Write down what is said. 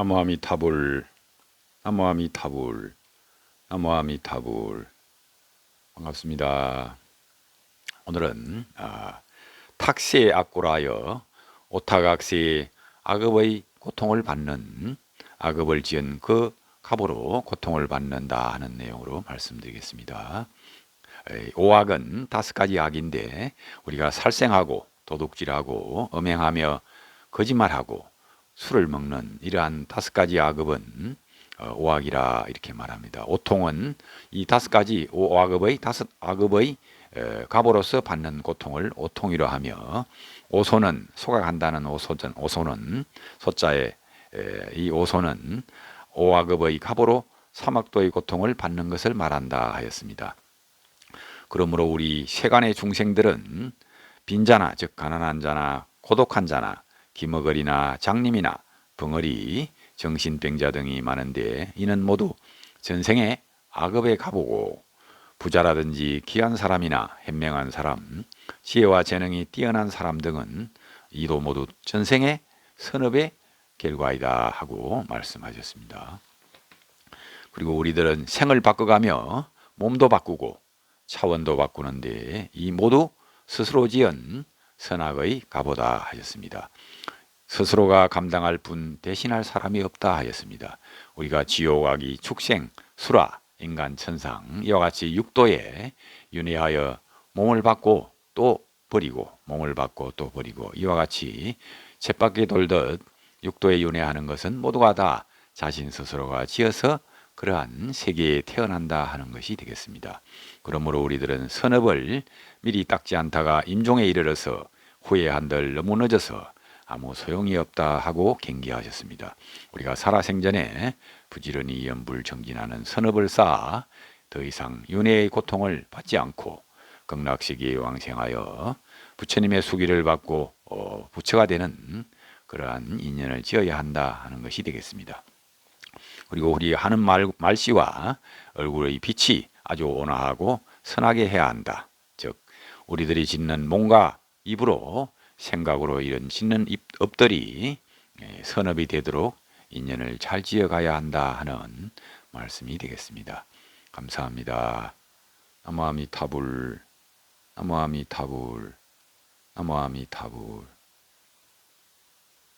나무아미타불 나무아미타불 나무아미타불 반갑습니다. 오늘은 아, 탁세 악고라여 오타각세의 악업의 고통을 받는 악업을 지은 그 갑으로 고통을 받는다 하는 내용으로 말씀드리겠습니다. 오악은 다섯 가지 악인데 우리가 살생하고 도둑질하고 음행하며 거짓말하고 술을 먹는 이러한 다섯 가지 악업은 어, 오악이라 이렇게 말합니다. 오통은 이 다섯 가지 오악업의 다섯 악업의 에, 갑으로서 받는 고통을 오통이라 하며 오소는 소가 간다는 오소전 오소는 소자에 에, 이 오소는 오악업의 갑으로 사막도의 고통을 받는 것을 말한다 하였습니다. 그러므로 우리 세간의 중생들은 빈자나 즉 가난한 자나 고독한 자나 기머거리나 장님이나 벙어리 정신병자 등이 많은데 이는 모두 전생에 악업에 가보고 부자라든지 귀한 사람이나 현명한 사람, 지혜와 재능이 뛰어난 사람 등은 이도 모두 전생의 선업의 결과이다 하고 말씀하셨습니다. 그리고 우리들은 생을 바꿔가며 몸도 바꾸고 차원도 바꾸는데 이 모두 스스로 지은 선악의 가보다 하셨습니다. 스스로가 감당할 분 대신할 사람이 없다 하였습니다. 우리가 지옥악이 축생, 수라, 인간, 천상 이와 같이 육도에 윤회하여 몸을 받고 또 버리고 몸을 받고 또 버리고 이와 같이 쳇바퀴 돌듯 육도에 윤회하는 것은 모두가 다 자신 스스로가 지어서 그러한 세계에 태어난다 하는 것이 되겠습니다. 그러므로 우리들은 선업을 미리 닦지 않다가 임종에 이르러서 후회한들 너무 늦어서 아무 소용이 없다 하고 경계하셨습니다. 우리가 살아생전에 부지런히 연불 정진하는 선업을 쌓아 더 이상 윤회의 고통을 받지 않고 극락시기에 왕생하여 부처님의 수기를 받고 어, 부처가 되는 그러한 인연을 지어야 한다 하는 것이 되겠습니다. 그리고 우리 하는 말, 말씨와 얼굴의 빛이 아주 온화하고 선하게 해야 한다. 즉 우리들이 짓는 몸과 입으로 생각으로 이런 짓는 업들이 예, 선업이 되도록 인연을 잘 지어가야 한다 하는 말씀이 되겠습니다. 감사합니다. 나무아미 타불 나무아미 타불 나무아미 타불